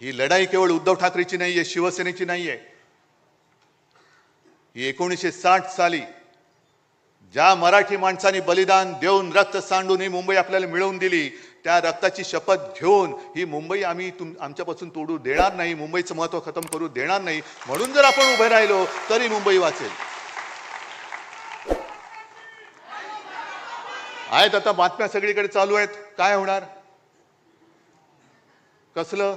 ही लढाई केवळ उद्धव ठाकरेची नाहीये शिवसेनेची नाहीये. ही एकोणीसशे साठ साली ज्या मराठी माणसांनी बलिदान देऊन रक्त सांडून ही मुंबई आपल्याला मिळवून दिली त्या रक्ताची शपथ घेऊन ही मुंबई आम्ही तुम आमच्यापासून तोडू देणार नाही मुंबईचं महत्त्व खतम करू देणार नाही. म्हणून जर आपण उभे राहिलो तरी मुंबई वाचेल. आहेत आता बातम्या सगळीकडे चालू आहेत. काय होणार? कसलं?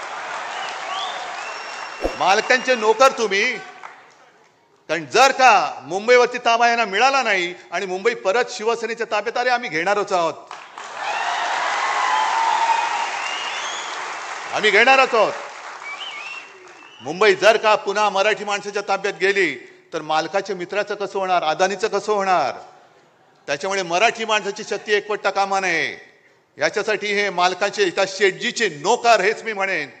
मालकांचे नोकर तुम्ही. कारण जर का मुंबईवरती ताबा यांना मिळाला नाही आणि मुंबई परत शिवसेनेच्या ताब्यात आले आम्ही घेणारच आहोत. आम्ही घेणारच आहोत. मुंबई जर का पुन्हा मराठी माणसाच्या ताब्यात गेली तर मालकाच्या मित्राचं कसं होणार अदानीचं कसं होणार? त्याच्यामुळे मराठी माणसाची शक्ती एकवटता कामा नये. याच्यासाठी हे मालकाचे त्या शेटजीचे नोकार हेच मी म्हणेन.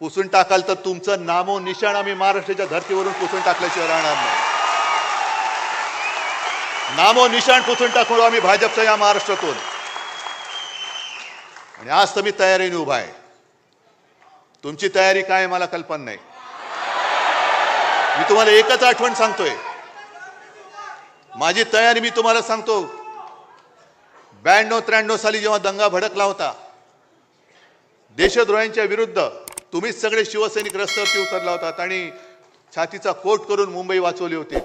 पुसून टाकाल तर तुमचं नामो निशाण आम्ही महाराष्ट्राच्या धर्तीवरून पुसून टाकल्याशिवाय राहणार नाही. नामो निशाण पुसून टाकू आम्ही भाजपच्या या महाराष्ट्रातून. आणि आज तर मी तयारीने उभा आहे. तुमची तयारी काय मला कल्पना नाही. मी तुम्हाला एकच आठवण सांगतोय. माझी तयारी मी तुम्हाला सांगतो. ब्याण्णव त्र्याण्णव साली जेव्हा दंगा भडकला होता देशद्रोह्यांच्या विरुद्ध तुम्हीच सगळे शिवसैनिक रस्त्यावरती उतरला होतात आणि छातीचा कोट करून मुंबई वाचवली होती.